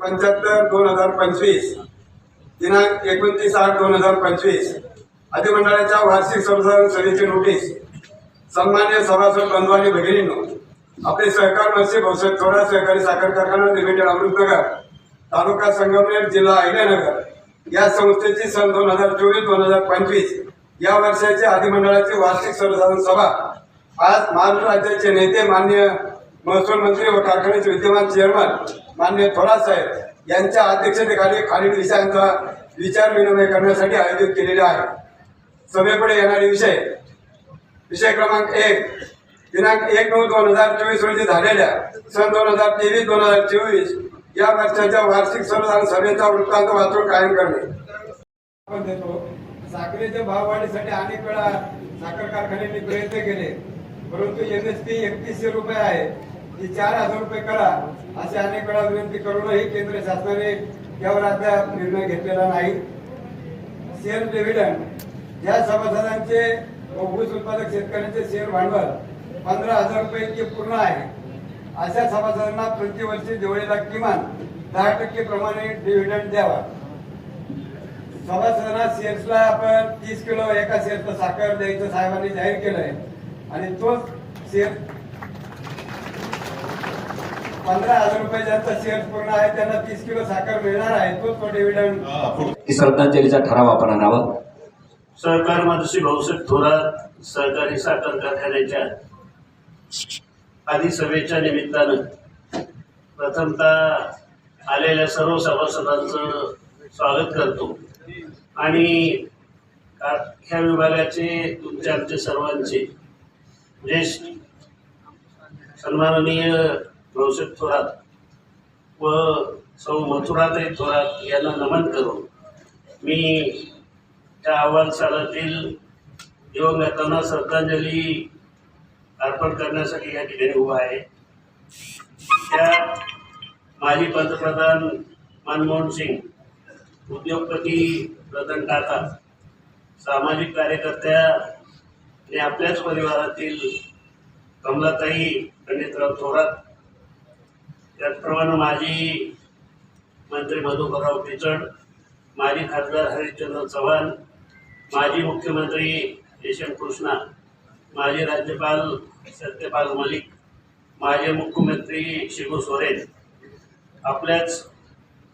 पंच्याहत्तर दोन हजार पंचवीस दिनांक एकोणतीस आठ दोन हजार पंचवीस अधिमंडळाच्या वार्षिक सर्वसाधारण सभेची नोटीस सन्मान्य सभासद बंधू आणि भगिनींनो आपले सहकार मनसे भाऊसाहेब थोडा सहकारी साखर कारखाना लिमिटेड अमृतनगर तालुका संगमनेर जिल्हा अहिल्यानगर या संस्थेची सन दोन हजार चोवीस दोन हजार पंचवीस या वर्षाची अधिमंडळाची वार्षिक सर्वसाधारण सभा. आज महाराष्ट्र राज्याचे नेते मान्य महसूल मंत्री व कारखान्याचे विद्यमान चेअरमन मान्य थोरात साहेब यांच्या अध्यक्षतेखाली खालील विषयांचा विचार विनिमय करण्यासाठी आयोजित केलेले आहे. सभेपुढे येणारे विषय विषय क्रमांक एक दिनांक एक नऊ दोन हजार चोवीस रोजी झालेल्या सन दोन हजार तेवीस दोन हजार चोवीस या वर्षाच्या वार्षिक सर्वसाधारण सभेचा वृत्तांत वाचून कायम करणे. आपण देतो. साखरेच्या भाववाढीसाठी अनेक वेळा साखर कारखान्यांनी प्रयत्न केले परंतु एम एस पी एकतीसशे रुपये आहे. ती चार हजार रुपये करा असे अनेक वेळा विनंती करूनही केंद्र शासनाने यावर अद्याप निर्णय घेतलेला नाही. शेअर डिव्हिडंड या सभासदांचे व ऊस उत्पादक शेतकऱ्यांचे शेअर भांडवल पंधरा हजार रुपये इतके पूर्ण आहे. अशा सभासदांना प्रतिवर्षी दिवाळीला किमान दहा टक्के प्रमाणे डिव्हिडंड द्यावा. सभासदांना शेअर्सला आपण तीस किलो एका शेअरचं साखर द्यायचं साहेबांनी जाहीर केलंय. आणि तोच शेअर पंधरा हजार रुपये ज्यांचा शेअर पूर्ण आहे त्यांना तीस किलो साखर मिळणार आहे. तोच तो डिव्हिडंड श्रद्धांजलीचा ठराव आपण आणावा सहकार मंत्री भाऊसाहेब थोरात सहकारी साखर कारखान्याच्या अधिसभेच्या निमित्तानं प्रथमतः आलेल्या सर्व सभासदांचं स्वागत करतो. आणि ह्या विभागाचे तुमचे आमचे सर्वांचे ज्येष्ठ सन्माननीय भाऊसाहेब थोरात व सौ मथुराताई थोरात यांना नमन करून मी त्या आव्हान सालातील दिवंगतांना श्रद्धांजली अर्पण करण्यासाठी या ठिकाणी उभा आहे. त्या माजी पंतप्रधान मनमोहन सिंग उद्योगपती रतन टाटा सामाजिक कार्यकर्त्या आणि आपल्याच परिवारातील कमलाताई पंडितराव थोरात त्याचप्रमाणे माजी मंत्री मधुकरराव पिचड माजी खासदार हरिश्चंद्र चव्हाण माजी मुख्यमंत्री यशवंत कृष्णा माजी राज्यपाल सत्यपाल मलिक माजी मुख्यमंत्री शिबू सोरेन आपल्याच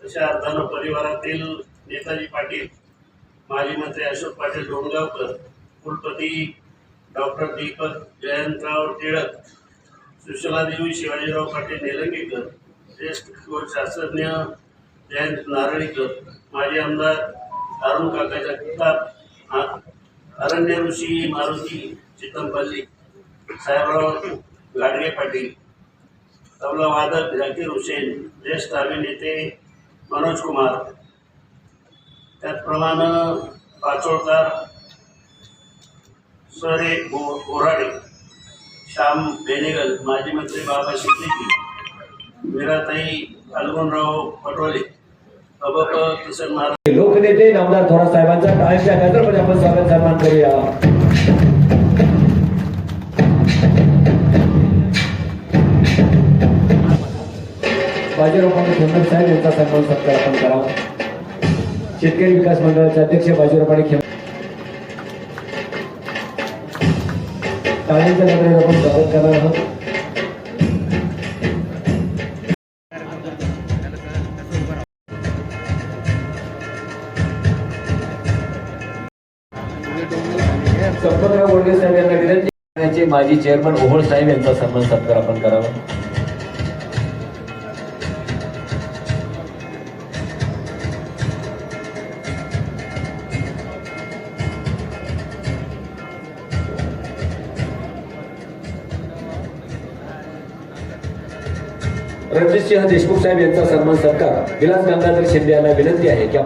तशा अर्थानं परिवारातील नेताजी पाटील माजी मंत्री अशोक पाटील डोंगावकर कुलपती डॉक्टर दीपक जयंतराव टिळक सुशलादेवी शिवाजीराव पाटील निलंगेकर ज्येष्ठ शास्त्रज्ञ जयंत नारळीकर माजी आमदार अरुण काकाच्या किताब अरण्य ऋषी मारुती चितमपल्ली साहेबराव गाडगे पाटील तबला वादक झाकीर हुसेन ज्येष्ठ अभिनेते मनोज कुमार. त्याचप्रमाणे पाचोळकार सरे बो बोराडे. श्याम बेनेगल माजी मंत्री बाबा सिद्दीकी मीराताई फाल्गुनराव पटोले अबप किसन महाराज. लोकनेते नामदार थोरात साहेबांचा टाळ्यांच्या गजरमध्ये आपण स्वागत सन्मान करूया. बाजीराव पाटील खेमकर साहेब यांचा सन्मान सत्कार आपण करावा शेतकरी विकास मंडळाचे अध्यक्ष बाजीराव पाटील खेम टाळ्यांच्या गजरात आपण स्वागत करणार आहोत. संपतराव गोडगे साहेब यांना विनंती करण्याचे माजी चेअरमन ओहोळ साहेब यांचा सन्मान सत्कार आपण करावा. रणजितसिंह देशमुख साहेब यांचा सन्मान सरकार. विलास गंगाधर शिंदे यांना विनंती आहे की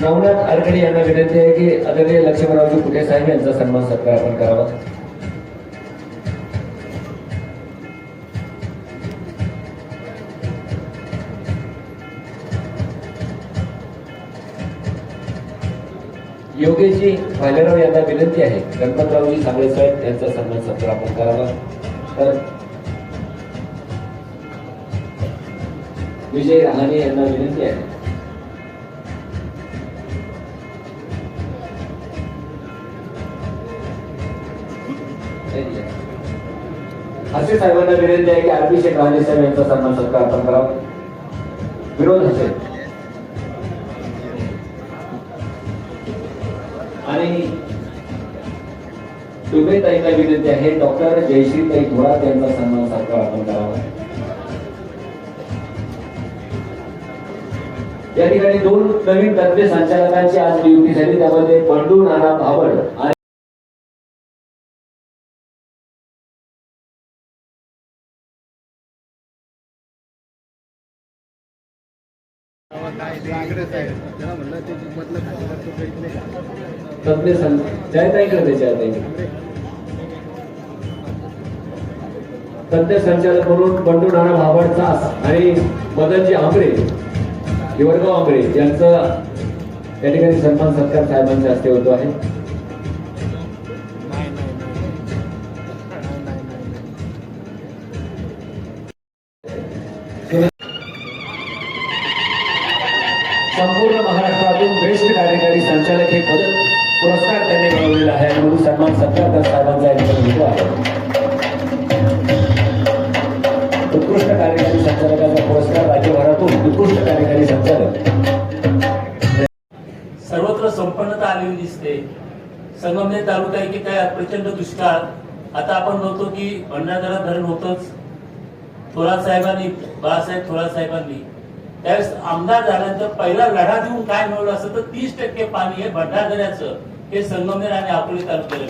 नवनाथ आरकडे यांना विनंती आहे की आदरणीय लक्ष्मणरावजी कुठे साहेब यांचा सन्मान सत्कार आपण करावा. योगेशजी भालेराव यांना विनंती आहे. गणपतरावजी सांगळे साहेब त्यांचा सन्मान सत्र आपण करावा. तर विजय रहाणे यांना विनंती आहे. हसे साहेबांना विनंती आहे की आरपी शेख रहाणे साहेब यांचा सन्मान सत्कार आपण करावा. विरोध हसे. आणि ताईंना विनंती आहे डॉक्टर जयश्री ताई थोरात यांचा सन्मान सत्कार आपण करावा. या ठिकाणी दोन नवीन तज्ञ संचालकांची आज नियुक्ती झाली त्यामध्ये पंडू नाना भावड आणि तज्ञ सं- जयताईकडे द्यायचे आहे ताईकडे. तज्ञ संचालक म्हणून बंडू नाना भाबड चास आणि मदनजी आंबरे हिवरगाव आंबरे यांचं या ठिकाणी सन्मान सत्कार साहेबांच्या हस्ते होतो आहे संगमनेर तालुका की काय प्रचंड दुष्काळ. आता आपण बघतो की भंडारदरा धरण होतच. थोरात साहेबांनी बाळासाहेब थोरात साहेबांनी. त्यावेळेस आमदार झाल्यानंतर पहिला लढा देऊन काय मिळवलं असं तर तीस टक्के पाणी हे भंडारदऱ्याचं हे संगमनेर आणि अकोले तालुक्याला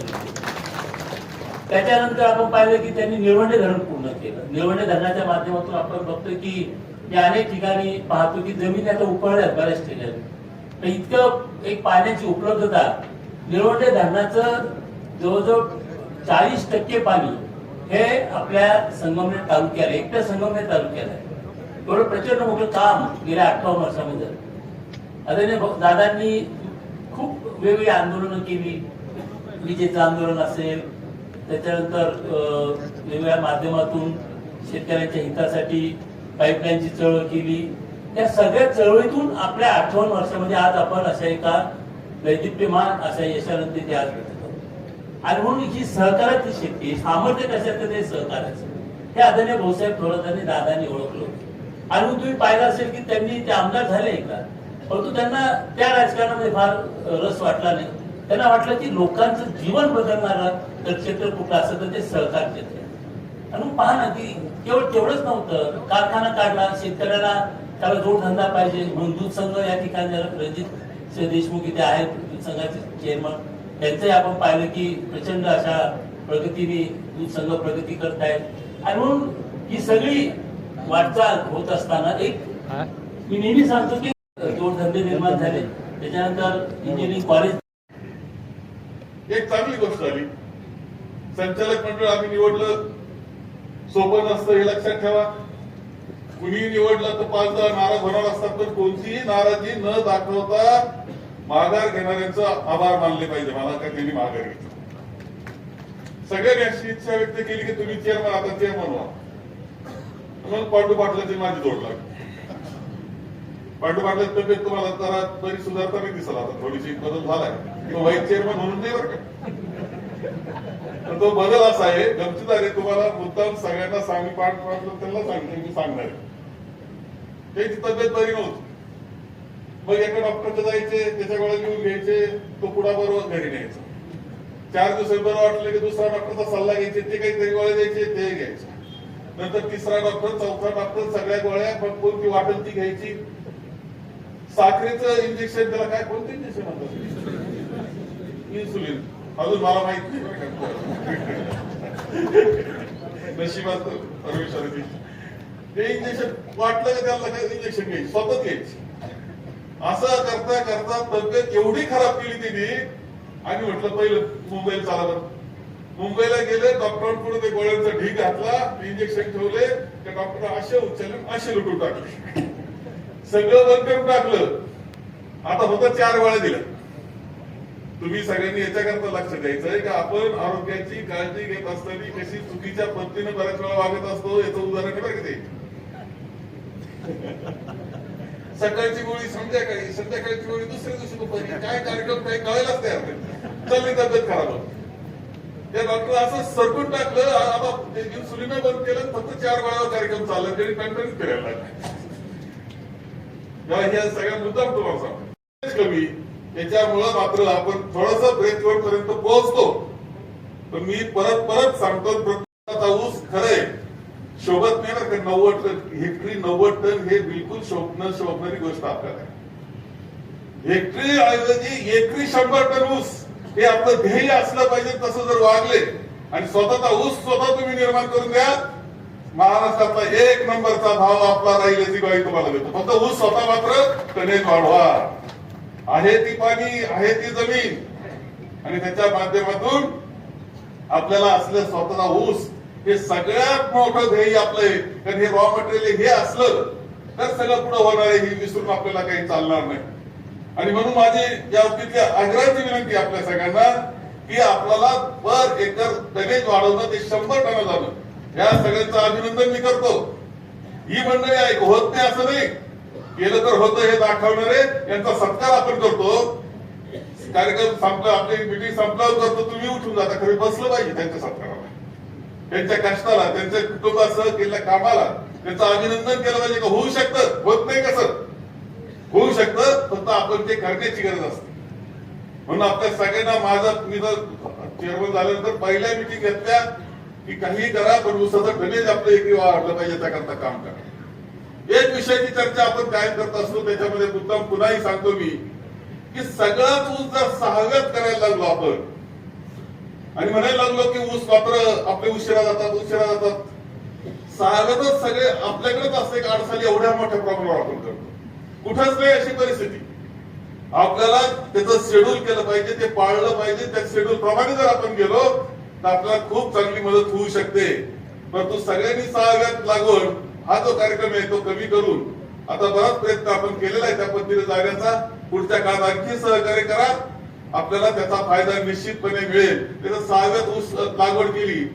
त्याच्यानंतर आपण पाहिलं की त्यांनी निळवंडे धरण पूर्ण केलं. निळवंडे धरणाच्या माध्यमातून आपण बघतो की या अनेक ठिकाणी पाहतो की जमिनी आता उकळल्यात बऱ्याच ठिकाणी. तर इतकं एक पाण्याची उपलब्धता निळवंडे धरणाचं जवळजवळ चाळीस टक्के पाणी हे आपल्या संगमनेर तालुक्याला एकट्या संगमनेर तालुक्याला आहे. एवढं प्रचंड मोठं काम गेल्या अठ्ठावन्न वर्षामध्ये. झालं आदरणीय दादांनी खूप वेगवेगळी आंदोलनं केली. विजेचं आंदोलन असेल त्याच्यानंतर वेगवेगळ्या माध्यमातून शेतकऱ्यांच्या हितासाठी पाईपलाईनची चळवळ केली. त्या सगळ्या चळवळीतून आपल्या आठवण वर्षामध्ये आज आपण अशा एका दैदिप्यमान अशा यशानंतर ते आज भेटत आणि म्हणून ही सहकाराची शक्ती सामर्थ्य कशाचं ते सहकाराचं. हे आदरणीय भाऊसाहेब थोरातांनी दादांनी ओळखलं आणि मग तुम्ही पाहिलं असेल की त्यांनी ते आमदार झाले एकदा. परंतु त्यांना त्या राजकारणामध्ये फार रस वाटला नाही. त्यांना वाटलं की लोकांचं जीवन बदलणारा तर क्षेत्र कुठलं असं तर ते सहकार क्षेत्र आणि मग पहा ना की केवळ तेवढंच नव्हतं. कारखाना काढला शेतकऱ्याला त्याला जोडधंदा पाहिजे. म्हणून दूध संघ या ठिकाणी सिंह देशमुख इथे आहेत दूध संघाचे चेअरमन त्यांचंही आपण पाहिलं की प्रचंड अशा प्रगतीने दूध संघ प्रगती करतायत आणि म्हणून ही सगळी वाटचाल होत असताना एक मी नेहमी सांगतो की जोडधंदे निर्माण झाले. त्याच्यानंतर इंजिनिअरिंग कॉलेज एक चांगली गोष्ट झाली. संचालक मंडळ आम्ही निवडलं. सोपं नसतं हे लक्षात ठेवा. कुणी निवडलं तर पाच दहा नाराज होणार असतात पण कोणतीही नाराजी न दाखवता माघार घेणाऱ्यांचं आभार मानले पाहिजे. मला काय त्यांनी माघार घेतली. सगळ्यांनी अशी इच्छा व्यक्त केली की तुम्ही चेअरमन आता चेअरमन व्हा. म्हणून पांडू पाटलाची माझी जोड लागली. पांडू पाटलाची तब्येत तुम्हाला जरा बरी सुधारताना दिसला आता. थोडीशी बदल झालाय. तो व्हाईस चेअरमन म्हणून नाही बरं का? तो बदल असा आहे. गमतीदार आहे तुम्हाला मुद्दाम सगळ्यांना सांग पाठ पाठलं त्यांना सांगितलं मी सांगणार आहे. त्याची तब्येत बरी नव्हती. मग एका डॉक्टरचं जायचे त्याच्या गोळ्या लिहून घ्यायचे तो पुढा बरोबर घरी न्यायचा. चार दिवसात बरं वाटलं की दुसरा डॉक्टरचा सल्ला घ्यायचे ते काहीतरी गोळ्या द्यायचे ते घ्यायचे. नंतर तिसरा डॉक्टर चौथा डॉक्टर सगळ्या गोळ्या पण कोणती वाटेल ती घ्यायची? साखरेचं इंजेक्शन त्याला काय कोणतं इंजेक्शन म्हणतात इन्सुलिन अजून मला माहीत नाही. नशीबात का. नशिबात ते इंजेक्शन वाटलं का त्याला इंजेक्शन घ्यायची? स्वतःच घ्यायची. असं करता करता तब्येत एवढी खराब केली तिने. आणि म्हटलं पहिलं मुंबईला चालावं मुंबईला गेले डॉक्टरांकडून ते गोळ्यांचा ढीक घातला इंजेक्शन ठेवले त्या डॉक्टर असे उचलले असे लुटून टाकले. सगळं बंद करून टाकलं. आता फक्त चार वेळा दिल्या. तुम्ही सगळ्यांनी याच्याकरता लक्ष द्यायचं का की? आपण आरोग्याची काळजी घेत असताना कशी चुकीच्या पद्धतीने बऱ्याच वेळा वागत असतो याचं उदाहरण बरं का ते? सकाळची गोळी संध्याकाळी संध्याकाळची गोळी दुसऱ्या दिवशी दुपारी. काय कार्यक्रम काय कळायलाच तयार नाही चालली तब्येत खराब त्या डॉक्टर असं सरकून टाकलं आता ते बंद केलं फक्त चार वेळा कार्यक्रम चालला तरी पॅन्टरीच फिरायला लागला. या ह्या सगळ्या मुद्दाम तुम्हाला सांगतो. कमी त्याच्यामुळं मात्र आपण थोडस ब्रेकवर पर्यंत पोहोचतो. पण मी परत परत सांगतो प्रत्येकाचा ऊस खरंय शोभत नाही ना का नव्वद टन हेक्टरी नव्वद टन हे बिलकुल स्वप्न शोभणारी गोष्ट आपल्याला हेक्टरी ऐवजी एकरी शंभर टन ऊस हे आपलं ध्येय असलं पाहिजे तसं जर वागले आणि स्वतःचा ऊस स्वतः तुम्ही निर्माण करून द्या महाराष्ट्रातला एक नंबरचा भाव आपला राहील याची ग्वाही तुम्हाला देतो. फक्त ऊस स्वतः मात्र टनेज वाढवा. आहे ती पाणी आहे ती जमीन. आणि त्याच्या माध्यमातून आपल्याला असलं स्वतःचा ऊस हे सगळ्यात मोठं ध्येय आपलं आहे कारण हे रॉ मटेरियल हे असलं तर सगळं पुढे होणार आहे ही विसरून आपल्याला काही चालणार नाही. आणि म्हणून माझी या बाबतीतली आग्रहाची विनंती आपल्या सगळ्यांना की आपल्याला पर एकर दगेज वाढवणं ते शंभर टन झालं. या सगळ्यांचं अभिनंदन मी करतो. ही मंडळी ऐक होत नाही असं नाही. केलं तर होतं हे दाखवणारे यांचा सत्कार आपण करतो. कार्यक्रम संपला आपली मिटिंग संपल्यावर करतो. तुम्ही उठून जाता खरी बसलं पाहिजे त्यांच्या सत्काराला त्यांच्या कष्टाला त्यांच्या कुटुंबासह केलेल्या कामाला त्यांचं अभिनंदन केलं पाहिजे का? होऊ शकतं. होत नाही कसं? होऊ शकतं फक्त आपण ते करण्याची गरज असते. म्हणून आपल्या सगळ्यांना माझं मी जर चेअरमन झाल्यानंतर पहिल्या मिटिंग घेतल्या की काही करा पण उसाचं गणेश आपलं एक वाढलं पाहिजे त्याकरता काम करा. एक विषयाची चर्चा आपण कायम करत असतो त्याच्यामध्ये मुद्दाम पुन्हाही सांगतो मी की सगळाच ऊस जर सहाव्यात करायला लागलो आपण आणि म्हणायला लागलो की ऊस मात्र आपले उशिरा जातात उशिरा जातात. साधारणच सगळे आपल्याकडेच असते की अडचणी एवढ्या मोठ्या प्रॉब्लेमवर आपण करतो. कुठंच नाही अशी परिस्थिती. आपल्याला त्याचं शेड्यूल केलं पाहिजे ते पाळलं पाहिजे त्या शेड्यूल प्रमाणे जर आपण गेलो तर आपल्याला खूप चांगली मदत होऊ शकते. परंतु सगळ्यांनी सहाव्यात लागून हा जो कार्यक्रम आहे तो कमी करून आता बराच प्रयत्न आपण केलेला आहे त्या पद्धतीने जाण्याचा. पुढच्या काळात आणखी सहकार्य करा. आपल्याला त्याचा फायदा निश्चितपणे मिळेल. त्याचं सहाव्यात ऊस लागवड केली.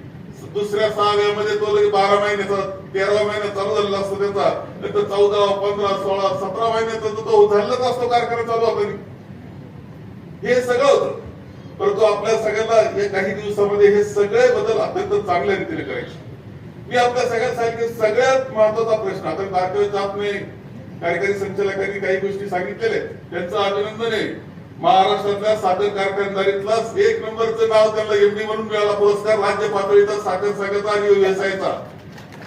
दुसऱ्या सहाव्यामध्ये तो लगेच बारा महिन्याचा तेरावा महिना चालू झालेला असतो त्याचा. नंतर चौदा पंधरा सोळा सतरा महिन्याचा तो- तो असतो कारखाना चालू होता हे सगळं होतं. परंतु आपल्या सगळ्यांना या काही दिवसामध्ये हे सगळे बदल अत्यंत चांगल्या रीतीने करायचे. मी आपल्या सगळ्यात सांगितले सगळ्यात महत्त्वाचा प्रश्न आता कारखान्यात जात नाही. कार्यकारी संचालकांनी काही गोष्टी सांगितलेल्या त्यांचं अभिनंदन आहे. महाराष्ट्रातल्या साखर कारखानदारीतला एक नंबरचं नाव त्यांना एमडी म्हणून मिळाला. पुरस्कार राज्य पातळीचा साखर संघाचा आणि व्यवसायाचा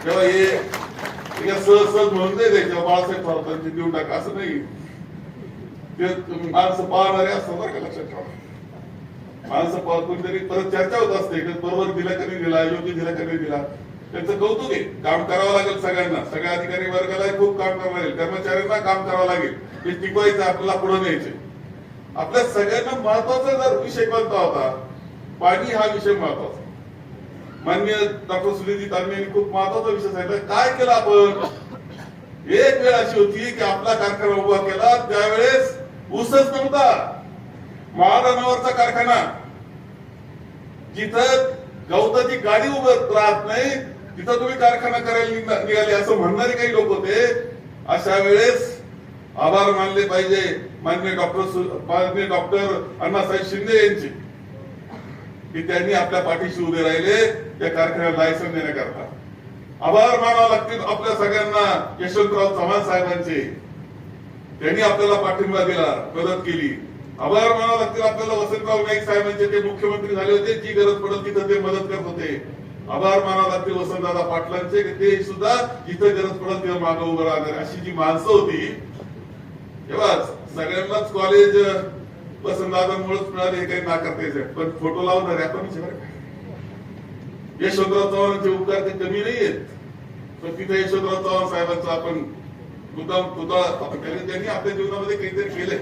तेव्हा हे सहज सहज म्हणून नाही द्यायचं. बाळासाहेब थोरातांची देऊ टाका असं नाही. ते माणसं पाहणारे असतात बरं का लक्षात ठेवा. माणसं पाहतून तरी परत चर्चा होत असते बरोबर दिला कधी दिला योग्य दिला कधी दिला त्यांचं कौतुक आहे. काम करावं लागेल सगळ्यांना. सगळ्या अधिकारी वर्गाला खूप काम करावं लागेल. कर्मचाऱ्यांना काम करावं लागेल. हे टिकवायचं आपल्याला पुढे न्यायचे आपल्या सगळ्यांना महत्त्वाचा जर विषय कोणता होता पाणी हा विषय महत्त्वाचा. मान्य डॉक्टर सुनिधी तांबे यांनी खूप महत्त्वाचा विषय सांगितला. काय केलं आपण? एक वेळ अशी होती की आपला कारखाना उभा केला त्यावेळेस ऊसच नव्हता. महाराणावरचा कारखाना. जिथं गवताची गाडी उभं राहत नाही तिथं तुम्ही कारखाना करायला निघा- निघाले असं म्हणणारे काही लोक होते. अशा वेळेस आभार मानले पाहिजे. माननीय डॉक्टर माननीय डॉक्टर अण्णासाहेब शिंदे यांचे की त्यांनी आपल्या पाठीशी उभे राहिले त्या कारखान्याला लायसन देण्याकरता. आभार मानावं लागतील आपल्या सगळ्यांना यशवंतराव चव्हाण साहेबांचे. त्यांनी आपल्याला पाठिंबा दिला मदत केली. आभार मानावं लागतील आपल्याला वसंतराव नाईक साहेबांचे ते मुख्यमंत्री झाले होते जी गरज पडत तिथं ते मदत करत होते. आभार मानावं लागतील वसंतदादा पाटलांचे ते सुद्धा जिथं गरज पडत तिथं मागं उभं राहणार. अशी जी माणसं होती तेव्हाच सगळ्यांनाच कॉलेज वसंतदादांमुळेच मिळाले काही नाकारता पण फोटो लावणार आहे यशवंतराव चव्हाणांचे उपकार ते कमी नाही आहेत. पण तिथे यशवंतराव चव्हाण साहेबांचा आपण मुद्दाम पुतळा आपण केले. त्यांनी आपल्या जीवनामध्ये काहीतरी केलंय.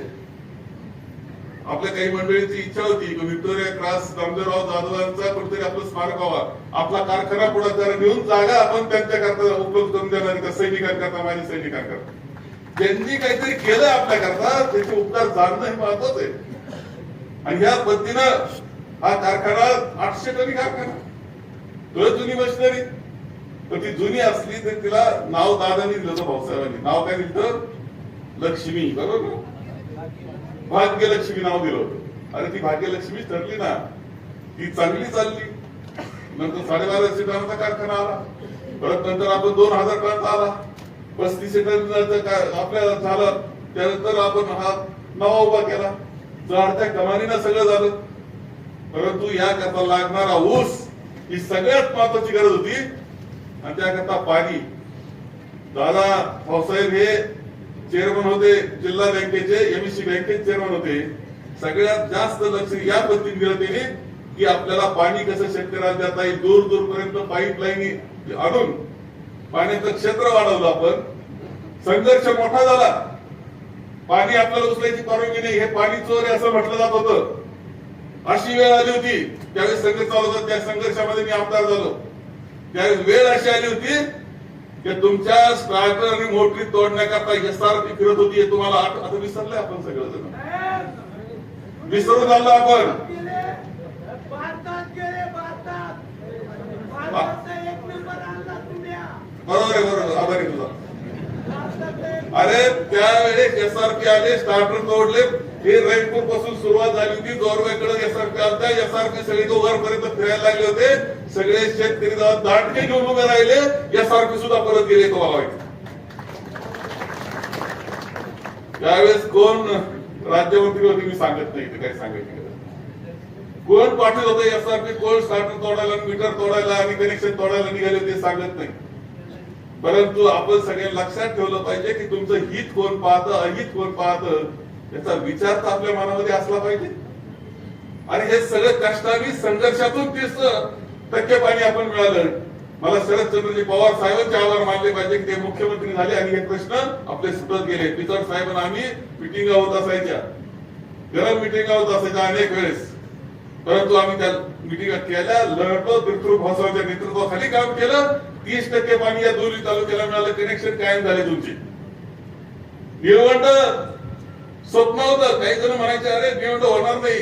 आपल्या काही मंडळींची इच्छा होती की व्हिक्टोरिया क्रॉस दामदेवराव जाधवांचा कुठेतरी आपलं स्मारक व्हावा. आपला कारखाना पुढाकार घेऊन जागा आपण त्यांच्याकरता उपलब्ध करून देणार त्या सैनिकांकरता माझ्या सैनिकांकरता. ज्यांनी काहीतरी केलं आपल्याकरता त्याचे उपकार जाणणं हे महत्वाचं आहे. आणि ह्या पद्धतीनं हा कारखाना आठशे टनी कारखाना. तुला जुनी मशिनरी. पण ती जुनी असली तर तिला नाव दादानी दिलं होतं भाऊसाहेबांनी. नाव काय दिलं लक्ष्मी. बरोबर? भाग्यलक्ष्मी नाव दिलं होतं. अरे ती भाग्यलक्ष्मी ठरली ना. ती चांगली चालली. नंतर साडेबाराशे सीटांचा कारखाना आला. परत नंतर आपण दोन हजार पर्यंत आला. पस्तीस सेकंदाचं काय आपल्या झालं त्यानंतर आपण हा नवा उभा केला. चढत्या कमानीनं सगळं झालं. परंतु याकरता लागणारा ऊस ही सगळ्यात महत्वाची गरज होती. आणि त्याकरता पाणी. दादा भाऊसाहेब हे चेअरमन होते जिल्हा बँकेचे एमएससी बँकेचे चेअरमन होते. सगळ्यात जास्त लक्ष या पद्धतीने दिलं त्यांनी की आपल्याला पाणी कसं शेतकऱ्याला देता येईल. दूर दूर पर्यंत पाईपलाईन आणून पाण्याचं क्षेत्र वाढवलं आपण. संघर्ष मोठा झाला. पाणी आपल्याला उचलायची परवानगी नाही. हे पाणी चोर असं म्हटलं जात होतं. अशी वेळ आली होती. त्यावेळेस संघर्ष चालू होता. त्या संघर्षामध्ये मी आमदार झालो. त्यावेळेस वेळ अशी आली होती की तुमच्या स्टार्टर आणि मोटरी तोडण्याकरता एसआरपी फिरत होती हे तुम्हाला आठ- आता विसरले आपण सगळं जण विसरून झालं आपण भारतात गेले भारतात भारताचा एक नंबर आणला तुम्ही बरोबर आहे बरोबर आभारी तुझा. अरे एक एस आर पी आले स्टार्टर तोडले. हे रेनपूरपासून सुरुवात झाली होती. जोरवेकडे पी आलता. आर सगळे तो वरपर्यंत फिरायला लागले होते. सगळे शेतकरी दाटके घेऊन उभे राहिले. एसआरपी सुद्धा परत गेले तो बाबा त्यावेळेस कोण राज्यमंत्री होते मी सांगत नाही ते काही सांगायची नाही. कोण पाठवत होते एसआरपी कोण स्टार्टर तोडायला मीटर तोडायला आणि कनेक्शन तोडायला निघाले ते सांगत नाही. परंतु आपण सगळ्यांनी लक्षात ठेवलं पाहिजे की तुमचं हित कोण पाहतं अहित कोण पाहतं याचा विचार तर आपल्या मनामध्ये असला पाहिजे. आणि हे सगळं कष्टावी संघर्षातून तीस टक्के पाणी आपण मिळालं. मला शरदचंद्रजी पवार साहेबांचे आभार मानले पाहिजे की ते मुख्यमंत्री झाले आणि हे प्रश्न आपले सुटत गेले. पिचड साहेबांना आम्ही मिटिंगा होत असायच्या. गरम मिटिंगा होत असायच्या अनेक वेळेस. परंतु आम्ही त्या मिटिंगा केल्या लढलो बिरतूर भाऊसाहेबांच्या नेतृत्वाखाली काम केलं. तीस टक्के पाणी या दोन्ही तालुक्याला मिळालं. कनेक्शन कायम झाले तुमचे. निळवंड स्वप्न होतं. काही जण म्हणायचे अरे निळवंड होणार नाही.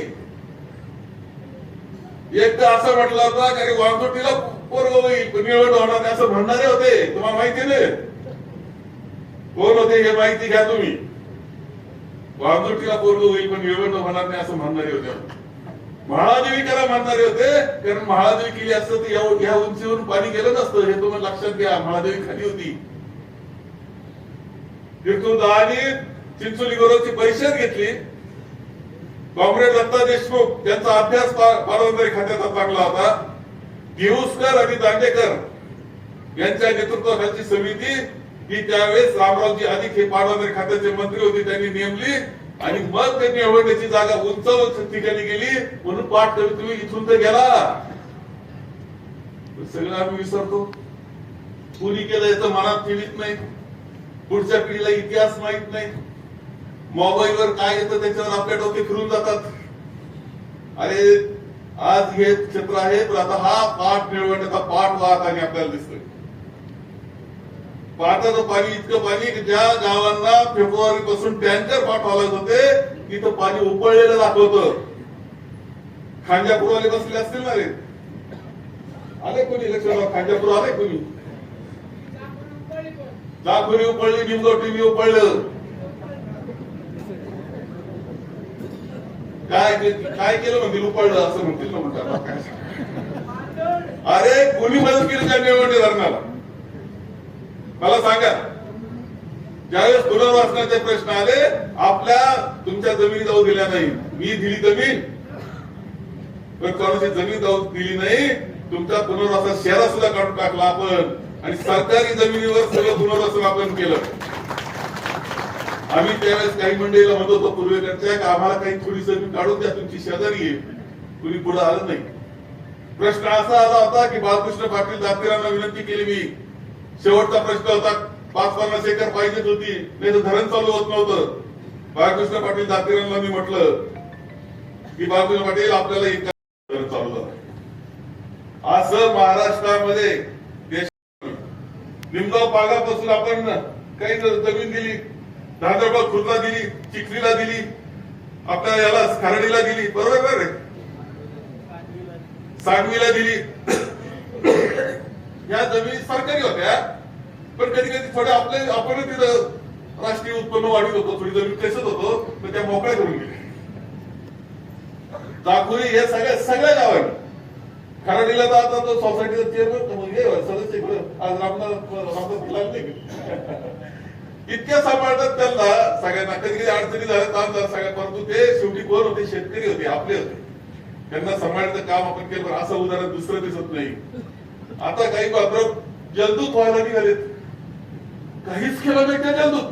एकदा असं म्हटलं होता की अरे वांगोटीला पोरग होईल पण निळवंड होणार नाही. असं म्हणणारे होते. तुम्हाला माहिती नाही कोण होते हे माहिती घ्या तुम्ही. वांगोटीला पोरग होईल पण निळवंड होणार नाही असं म्हणणारे होते. महादेवी करा होते कारण महादेवी केली असत तर या- या उंचीवरून पाणी गेलं नसतं हे तुम्हाला लक्षात घ्या महादेवी खाली होती. तीर्थोदानी चिंचोली गौरवची परिषद घेतली. कॉम्रेड दत्ता देशमुख त्यांचा अभ्यास पारंपरिक खात्याचा चांगला होता. दिवसकर आणि दांडेकर यांच्या नेतृत्वाखालची समिती ही त्यावेळेस रामरावजी अधिक हे पारंपरिक खात्याचे मंत्री होते त्यांनी नेमली. आणि मग त्यांनी निवडण्याची जागा उंच ठिकाणी गेली म्हणून पाठ कमी तुम्ही इथून तर गेला. सगळं आम्ही विसरतो. कुणी केलं याचं मनात ठेवीत नाही. पुढच्या पिढीला इतिहास माहीत नाही. मोबाईलवर काय येतं त्याच्यावर आपल्या डोके फिरून जातात. अरे आज हे क्षेत्र आहे तर आता हा पाठ मिळवण्याचा पाठ वाहत आणि आपल्याला दिसतोय. पाटाचं पाणी इतकं पाणी की ज्या गावांना फेब्रुवारी पासून टँकर पाठवायला होते तिथं पाणी उपळलेलं दाखवत. खांजापूरवाले बसले असतील ना रे? आले कोणी इलेक्शन खांजापूर आले कोणी? दाखवली उपळली निमगाव टीव्ही उपळलं काय काय केलं म्हणतील? उपळलं असं म्हणतील ना म्हणतात. अरे कोणी मदत केली त्या निवडणे धरणाला? मला सांगा ज्यावेळेस पुनर्वासनाचे प्रश्न आले आपल्या तुमच्या जमिनी जाऊ दिल्या नाही. मी दिली जमीन पण कोणाची जमीन जाऊ दिली नाही तुमचा पुनर्वासन शहरा सुद्धा काढून टाकला आपण. आणि सरकारी जमिनीवर सगळं पुनर्वासन आपण केलं. आम्ही त्यावेळेस काही मंडळीला म्हणत होतो पूर्वेकडच्या की आम्हाला काही थोडी जमीन काढून द्या तुमची शेजारी आहे. कुणी पुढे आलं नाही. प्रश्न असा आला होता की बाळकृष्ण पाटील दातीरांना विनंती केली मी. शेवटचा प्रश्न होता पाच पन्नास एकर पाहिजेच होती नाही तर धरण चालू होत नव्हतं. बाळकृष्ण पाटील दातीरांना मी म्हटलं की बाळकृष्ण पाटील आपल्याला एक धरण चालू झालं असं महाराष्ट्रामध्ये देश निमगाव पागापासून आपण काही जमीन दिली धांदळबाग खुर्ला दिली चिखलीला दिली आपल्या याला खारडीला दिली बरोबर ना रे सांगवीला दिली. या जमिनी सरकारी होत्या पण कधी कधी थोडे आपले आपण तिथं राष्ट्रीय उत्पन्न वाढीत होतो थोडी जमीन कसत होतो तर त्या मोकळ्या करून गेल्या. दाखोली हे सगळ्या सगळ्या गावांनी. खराडीला तर आता तो सोसायटीचा चेअरमन म्हणजे सदस्य आज रामदास रामदास फिरला नाही. इतक्या सांभाळतात त्यांना सगळ्यांना. कधी कधी अडचणी झाल्या सगळ्या परंतु ते शेवटी कोण होते? शेतकरी होते आपले होते. त्यांना सांभाळायचं काम आपण केलं असं उदाहरण दुसरं दिसत नाही. आता काही पात्र जलदूत व्हायला निघालेत. काहीच केलं नाही त्या जलदूत.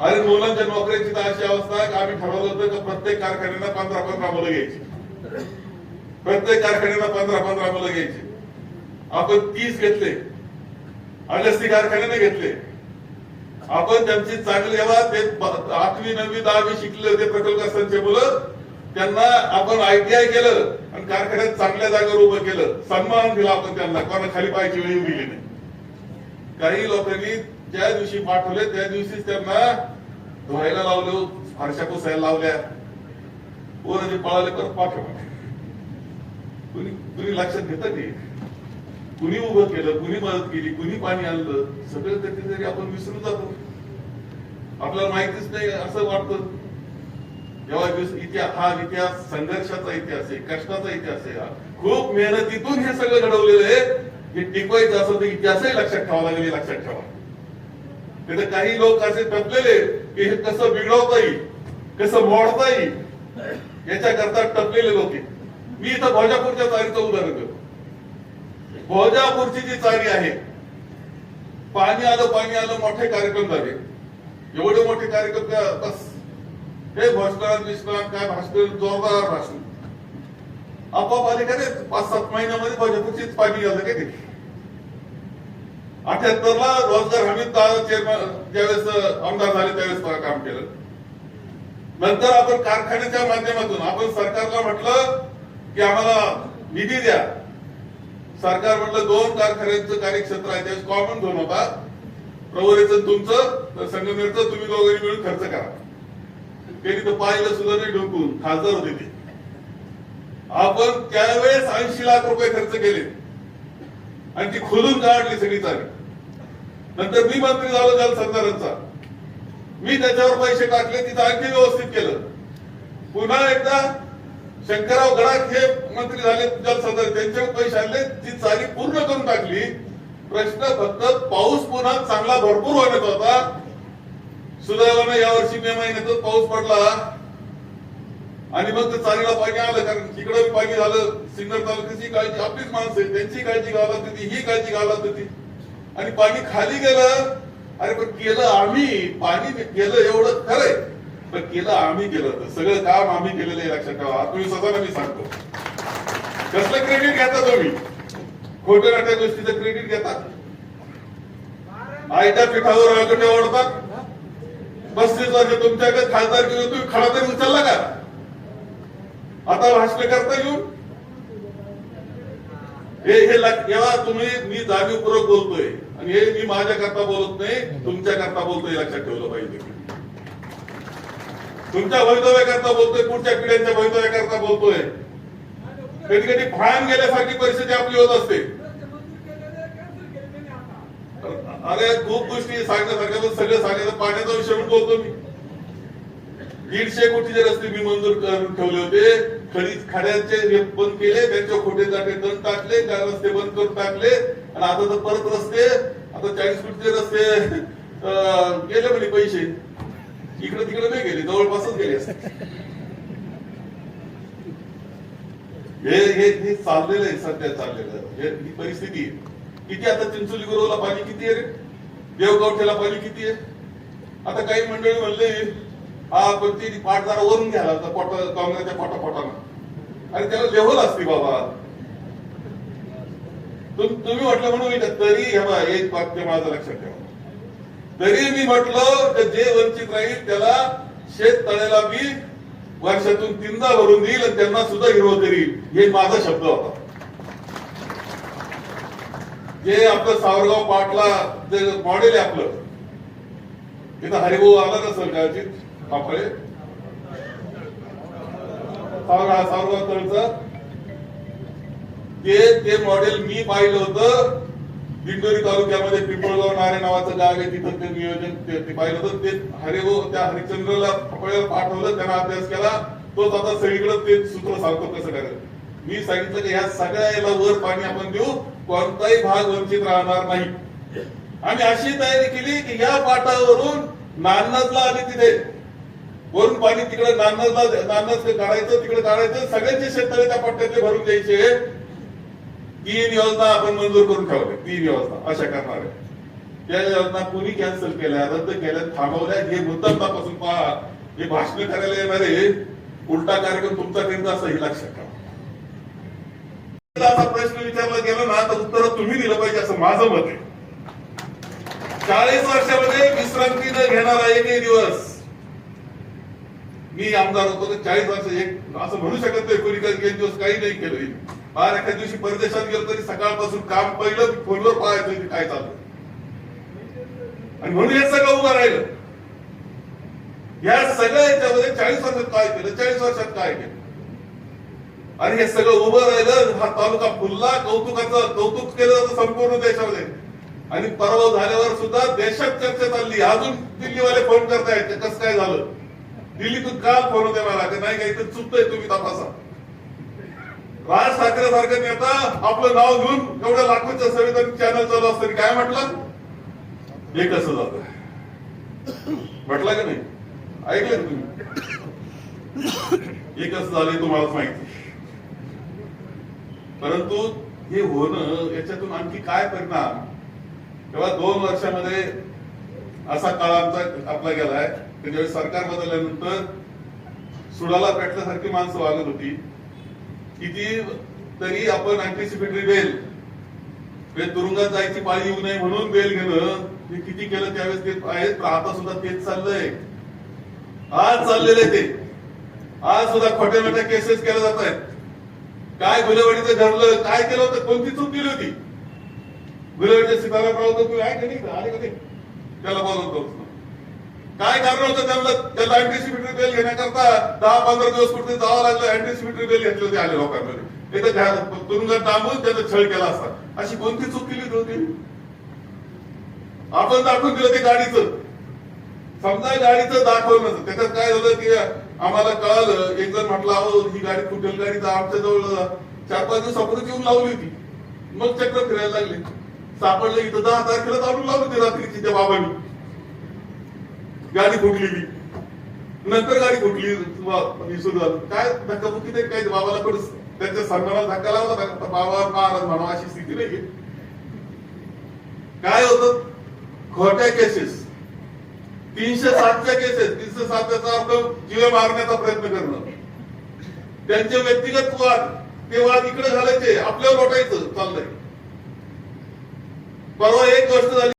अरे मुलांच्या नोकऱ्याची तर अशी अवस्था आहे आम्ही ठरवलं होतं की प्रत्येक कारखान्यांना पंधरा पंधरा मुलं घ्यायची. प्रत्येक कारखान्याला पंधरा पंधरा मुलं घ्यायची. आपण तीस घेतले. अगस्ती कारखान्याने घेतले. आपण त्यांची चांगली हवा ते आठवी नववी दहावी शिकले होते प्रकल्पग्रस्तांचे मुलं. त्यांना आपण आयटीआय केलं आणि कारखान्यात चांगल्या जागेवर उभं केलं. सन्मान दिला आपण त्यांना. कोणा खाली पाहायची वेळ दिली नाही. काही लोकांनी ज्या दिवशी पाठवले त्या दिवशीच त्यांना धुवायला लावलं फारशा पुसायला लावल्या. पोरं पळाले परत पाठवले कुणी कुणी लक्षात घेत ते? कुणी उभं केलं कुणी मदत केली कुणी पाणी आणलं? सगळं कधीतरी आपण विसरून जातो. आपल्याला माहितीच नाही असं वाटतं. जेव्हा इतिहास हा इतिहास संघर्षाचा इतिहास आहे कष्टाचा इतिहास आहे खूप मेहनतीतून हे सगळं घडवलेलं आहे. हे टिकवायचं असं तर इतिहासही लक्षात ठेवा लागेल लक्षात ठेवा. तिथं काही लोक असे टपलेले की हे कसं बिघडवता येईल कसं मोडता येईल याच्याकरता टपलेले लोक आहेत. मी इथं भोजापूरच्या चारीचं उदाहरण देतो. भोजापूरची जी चारी आहे पाणी आलं पाणी आलं मोठे कार्यक्रम झाले. एवढे मोठे कार्यक्रम बस. हे भाषणात विश्रांत काय भाषण जोरदार भाषण आपोआप आले का रे पाच सात महिन्यामध्ये भाजपचीच पाणी आलं का ते अठ्याहत्तरला रोजगार हमी चेअरमॅन ज्यावेळेस आमदार झाले त्यावेळेस मला काम केलं. नंतर आपण कारखान्याच्या माध्यमातून आपण सरकारला म्हटलं की आम्हाला निधी द्या. सरकार म्हटलं दोन कारखान्यांचं कार्यक्षेत्र आहे त्यावेळेस कॉमन झोन होता. प्रवरेचं तुमचं तर संगमेरचं तुम्ही दोघांनी मिळून खर्च करा. त्यांनी तर पाहिलं सुद्धा नाही ढुंकून खासदार होते ते. आपण त्यावेळेस ऐंशी लाख रुपये खर्च केले. आणि ती खोलून काढली सगळी चाली नंतर मी मंत्री झालो जलसंधारणचा मी त्याच्यावर पैसे टाकले तिथं आणखी व्यवस्थित केलं. पुन्हा एकदा शंकरराव गडाख हे मंत्री झाले जलसंधारण त्यांच्यावर पैसे आणले ती चाली पूर्ण करून टाकली. प्रश्न फक्त पाऊस पुन्हा चांगला भरपूर होण्यात होता. सुदैवानं यावर्षी मे महिन्यातच पाऊस पडला. आणि मग ते चालीला पाणी आलं कारण तिकडे पाणी झालं. सिन्नर तालुक्याची काळजी आपलीच माणसं आहे त्यांची काळजी घ्यावी होती ही काळजी घ्यावी होती. आणि पाणी खाली गेलं. अरे पण केलं आम्ही. पाणी केलं एवढं खरंय. पण केलं आम्ही केलं तर सगळं काम आम्ही केलेलं आहे लक्षात ठेवा. आत्मविश्वासानं मी सांगतो. कसलं क्रेडिट घेता तुम्ही? खोट्या नाट्या गोष्टीचं क्रेडिट घेता? आयत्या पिठावर अगटे ओढतात? पस्तीस वर्ष तुमच्याकडे खासदार किंवा तुम्ही खडा तरी उचलला का? आता भाषण करता येऊन? हे हे लक- तुम्ही मी जाणीवपूर्वक बोलतोय. आणि हे मी माझ्या करता बोलत नाही तुमच्या करता बोलतोय लक्षात ठेवलं पाहिजे. तुमच्या वैधव्याकरता बोलतोय पुढच्या पिढ्यांच्या वैधव्याकरता बोलतोय. कधी कधी भान गेल्यासारखी परिस्थिती आपली होत असते. अरे खूप गोष्टी सांगण्यासारख्या सगळं सांगायचं. पाण्याचा विषय म्हणून बोलतो मी. दीडशे कोटीचे रस्ते मी मंजूर करून ठेवले होते. खडी खड्यांचे बंद केले त्यांच्या खोटे जाटे दंड टाकले त्या रस्ते बंद करून टाकले. आणि आता तर परत रस्ते आता चाळीस कोटीचे रस्ते अं, गेले म्हणे पैसे. इकडे तिकडे नाही गेले जवळपासच गेले असते. हे हे हे चाललेलं आहे सध्या चाललेलं. हे ही परिस्थिती आहे. किती आता चिंचोली गुरुला पाणी किती आहे रे? देवगावठ्याला पाणी किती आहे? आता काही मंडळी म्हणले हा पण ती पाठ जरा वरून घ्यायला होता पोटा काँग्रेसच्या पोटापोटानं. आणि त्याला लेवल असते बाबा. तुम्ही म्हटलं म्हणून मी तरी हे बा एक वाक्य माझं लक्षात ठेवा. तरी मी म्हटलं तर जे वंचित राहील त्याला शेत तळ्याला मी वर्षातून तीनदा भरून देईल आणि त्यांना सुद्धा हिरवं तरी हे माझा शब्द होता. जे आपलं सावरगाव पाटला जे मॉडेल आहे आपलं. तिथं हरिभाऊ आला नसेल कदाचित आपले सावरगाव सावरगाव तळचं. ते ते मॉडेल मी पाहिलं होतं. दिंडोरी तालुक्यामध्ये पिंपळगाव नारे नावाचं गाव आहे. तिथं ते नियोजन ते ते पाहिलं होतं. ते हरिभाऊ त्या हरिश्चंद्रला पाठवलं. त्यांना अभ्यास केला. तोच आता सगळीकडे ते सूत्र सांगतो कसं करायचं. मी सांगितलं की ह्या सगळ्या याला वर पाणी आपण देऊ कोणताही भाग वंचित राहणार नाही. आम्ही अशी तयारी केली की या पाटावरून नान्नजला आणि तिथे वरून पाणी तिकडे नान्नजला नान्नज काढायचं तिकडे काढायचं सगळ्यांचे शेतकरी त्या पट्ट्यातले भरून द्यायचे. तीन योजना आपण मंजूर करून ठेवले तीन योजना अशा करणार आहे त्या योजना कुणी कॅन्सल केल्या रद्द केल्या थांबवल्या हे मुद्दापासून पहा. हे भाषण करायला येणारे उलटा कार्यक्रम तुमचा केंद्र असं हे लक्षात ठेवा. प्रश्न विचारला गेला ना तर उत्तर तुम्ही दिलं पाहिजे असं माझं मत आहे. चाळीस वर्षामध्ये विश्रांती न घेणारा एकही दिवस मी आमदार होतो तर चाळीस वर्ष एक असं म्हणू शकत नाही कोणी कधी एक दिवस काही नाही केलं. बाहेर एखाद्या दिवशी परदेशात गेलो तरी सकाळपासून काम पहिलं फोनवर पाहायचं काय चाललं आणि म्हणून हे सगळं उभं राहिलं. या सगळ्या याच्यामध्ये चाळीस वर्षात काय केलं? चाळीस वर्षात काय केलं? आणि हे सगळं उभं राहिलं हा तालुका फुलला कौतुकाचं कौतुक केलं जातं संपूर्ण देशामध्ये. आणि परवा झाल्यावर सुद्धा देशात चर्चा चालली. अजून दिल्लीवाले फोन करतायत कसं काय झालं? दिल्लीतून काल फोन होते मला? नाही काही तर चुकतंय तुम्ही तपासा. राज ठाकरे सारखा नेता आपलं नाव घेऊन एवढ्या लाखोच्या संविधान चॅनल चालू असतं. काय म्हटलं? हे कसं जात? म्हटलं का नाही? ऐकलं तुम्ही? हे कसं झालं तुम्हालाच माहिती. परंतु हे होणं याच्यातून आणखी काय परिणाम? तेव्हा दोन वर्षामध्ये असा काळ आमचा आपला गेलाय की ज्यावेळी सरकार बदलल्यानंतर सुडाला पेटल्यासारखी माणसं वागत होती. किती तरी आपण अँटिसिपेटरी बेल ते तुरुंगात जायची पाळी येऊ नये म्हणून बेल घेणं हे किती केलं त्यावेळेस ते आहेत आता सुद्धा तेच चाललंय. आज चाललेलं आहे ते. आज सुद्धा खोट्या मोठ्या केसेस केल्या जात आहेत. काय गुलेवाडीचं धरलं काय केलं होतं कोणती चूक केली होती? गुलेवाडीच्या सीताराम राव तुम्ही आहे का नाही? आले का नाही? त्याला बोलवतो काय कारण होतं त्यांना? त्याला अँटिसिपेटरी बेल घेण्याकरता दहा पंधरा दिवस कुठे जावं लागलं अँटिसिपेटरी बेल घेतली होते आले लोकांमध्ये. ते तर तुरुंगात डांबून त्याचा छळ केला असता. अशी कोणती चूक केली होती आपण दाखवून दिलं ते गाडीचं. समजा गाडीचं दाखवलं त्याच्यात काय झालं की आम्हाला कळालं एक जण म्हटलं अहो ही गाडी फुटेल गाडी तर आमच्या जवळ चार पाच दिवसापूर्वीच येऊन लावली होती. मग चक्र फिरायला लागले. सापडलं इथं दहा तारखेला आणून लावली होती रात्रीची त्या बाबांनी. गाडी फुटलेली. नंतर गाडी फुटली सुरू झालं. काय धक्काबुक्की नाही काय बाबाला पण त्यांच्या सन्मानाला धक्का लावला बाबा महाराज म्हणा अशी स्थिती नाही काय होत? खोट्या केसेस तीनशे सातच्या केसेस तीनशे सातचा अर्थ जिवे मारण्याचा प्रयत्न करणं. त्यांचे व्यक्तिगत वाद ते वाद इकडे घालायचे आपल्यावर लोटायचं चाललंय. परवा एक गोष्ट झाली.